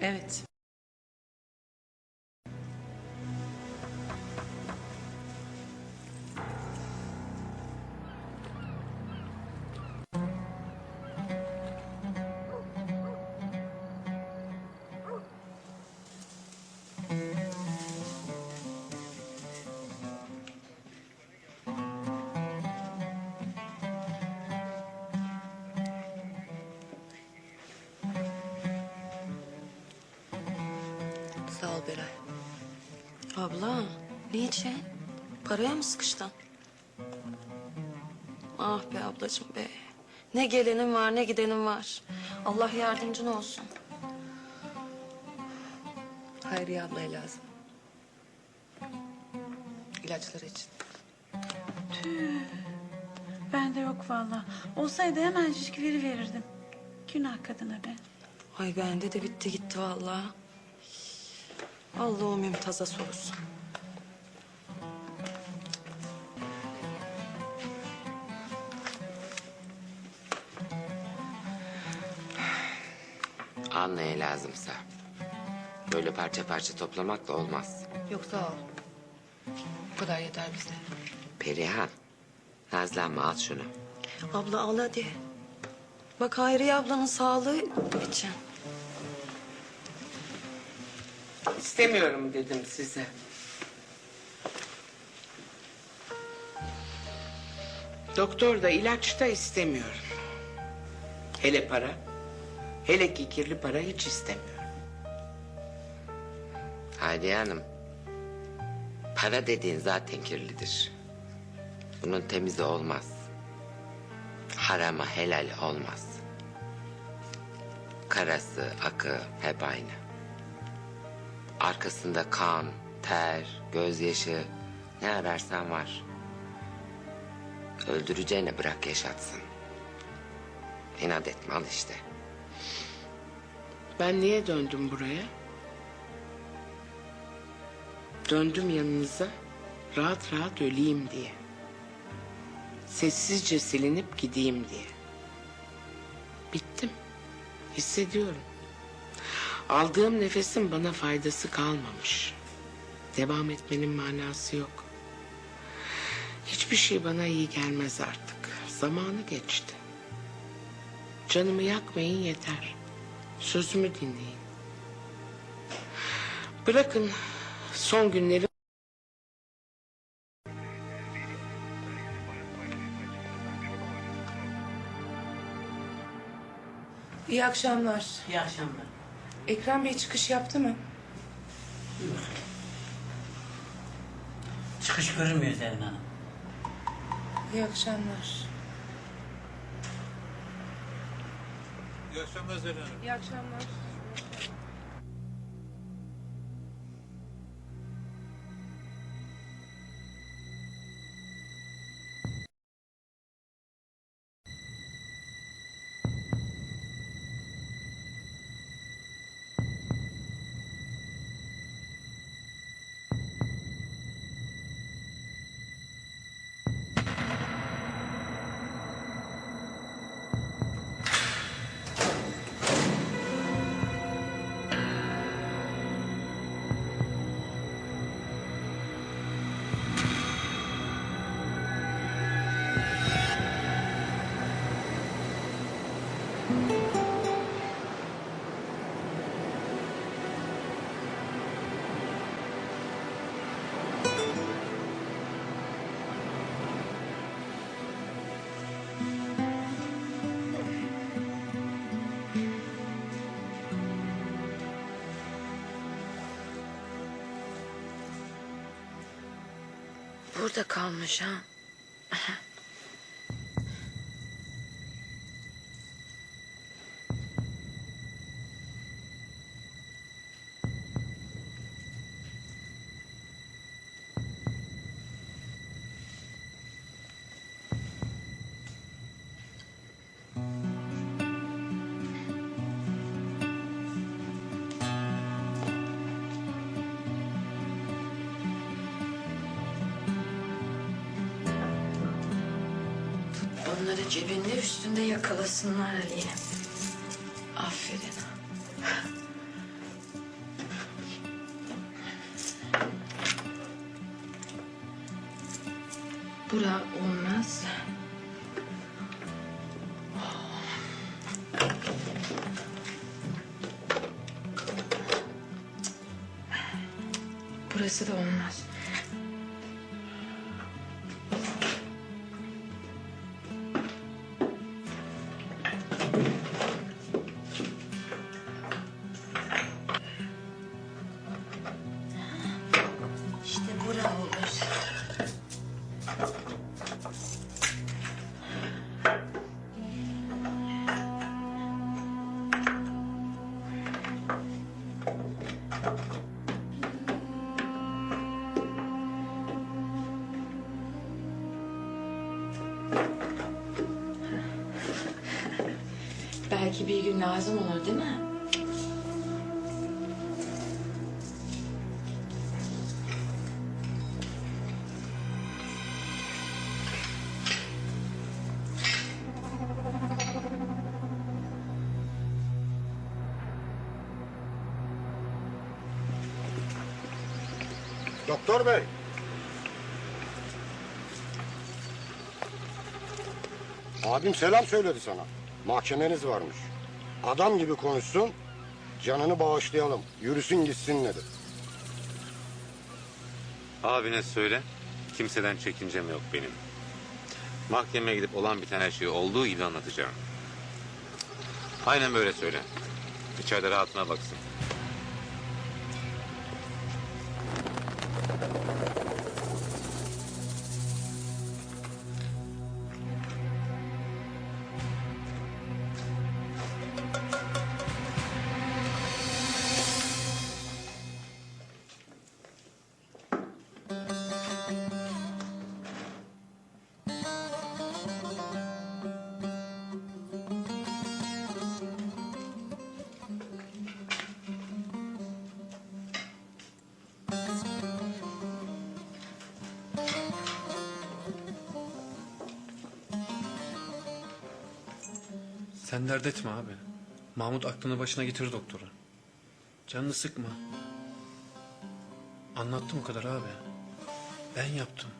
Evet. Beray. Abla, niçin? Paraya mı sıkıştın? Ah be ablacığım be. Ne gelenin var ne gidenin var. Allah yardımcın olsun. Hayriye ablaya lazım. İlaçları için. Bende yok vallahi. Olsaydı hemen veri verirdim. Günah kadına be. Ay bende de bitti gitti vallahi. Allah'ım mümtaza sorusun. Al neye lazımsa. Böyle parça parça toplamak da olmaz. Yok sağ ol. Bu kadar yeter bize. Perihan, nazlanma al şunu. Abla al hadi. Bak Hayriye ablanın sağlığı için. İstemiyorum dedim size. Doktor da ilaç da istemiyorum. Hele para, hele ki kirli para hiç istemiyorum. Haydi Hanım, para dediğin zaten kirlidir. Bunun temizi olmaz. Harama helal olmaz. Karası, akı hep aynı. Arkasında kan, ter, gözyaşı ne ararsan var. Öldüreceğine bırak yaşatsın. İnat etme al işte. Ben niye döndüm buraya? Döndüm yanınıza rahat rahat öleyim diye. Sessizce silinip gideyim diye. Bittim. Hissediyorum. Aldığım nefesin bana faydası kalmamış. Devam etmenin manası yok. Hiçbir şey bana iyi gelmez artık. Zamanı geçti. Canımı yakmayın yeter. Sözümü dinleyin. Bırakın son günleri İyi akşamlar. İyi akşamlar. Ekrem Bey çıkış yaptı mı? Çıkış görünmüyor Zerrin Hanım. İyi akşamlar. İyi akşamlar Zerrin Hanım. İyi akşamlar. Burada kalmış ha. Bunları cebinde üstünde yakalasınlar Aliye. Aferin. Bura olmaz. Burası da olmaz. Belki bir gün lazım olur değil mi? Doktor bey. Abim selam söyledi sana. Mahkemeniz varmış. Adam gibi konuşsun, canını bağışlayalım. Yürüsün gitsin dedi. Abine söyle. Kimseden çekincem yok benim. Mahkemeye gidip olan biten her şeyi olduğu gibi anlatacağım. Aynen böyle söyle. İçeride rahatına baksın. Sen dert etme abi. Mahmut aklını başına getirir doktora. Canını sıkma. Anlattım o kadar abi. Ben yaptım.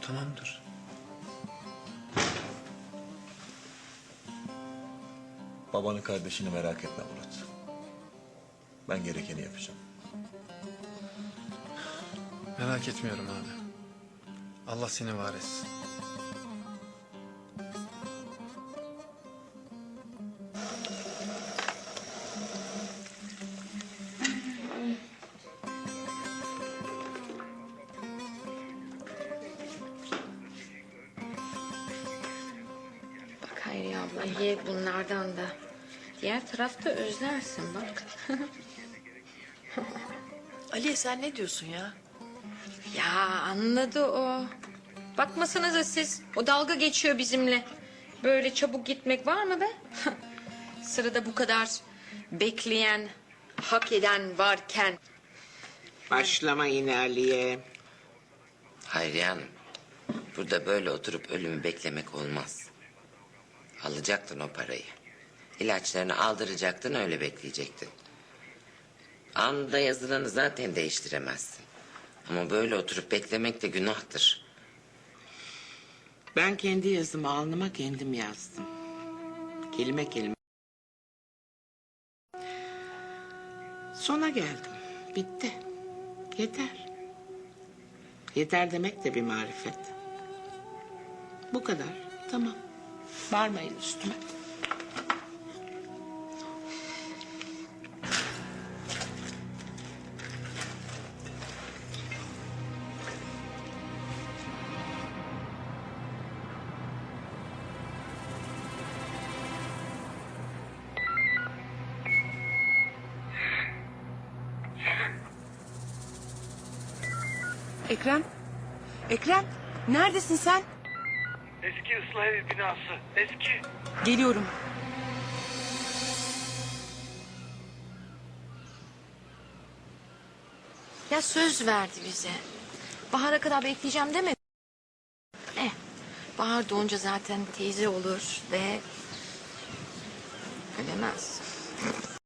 Tamamdır. Babanın kardeşini merak etme Murat. Ben gerekeni yapacağım. Merak etmiyorum abi. Allah seni var etsin. Abla ye bunlardan da. Diğer tarafta özlersin bak. Aliye sen ne diyorsun ya? Ya anladı o. Bakmasanıza siz. O dalga geçiyor bizimle. Böyle çabuk gitmek var mı be? Sırada bu kadar bekleyen, hak eden varken. Başlama yine Aliye. Hayriye Hanım, burada böyle oturup ölümü beklemek olmaz. Alacaktın o parayı. İlaçlarını aldıracaktın öyle bekleyecektin. Anında yazılanı zaten değiştiremezsin. Ama böyle oturup beklemek de günahtır. Ben kendi yazımı alnıma kendim yazdım. Kelime kelime. Sona geldim. Bitti. Yeter. Yeter demek de bir marifet. Bu kadar. Tamam. Varmayın üstüme. Ekrem? Ekrem? Neredesin sen? Eski ıslah evi binası. Eski. Geliyorum. Ya söz verdi bize. Bahar'a kadar bekleyeceğim demedi. Eh, Bahar doğunca zaten teyze olur ve... Ölemez.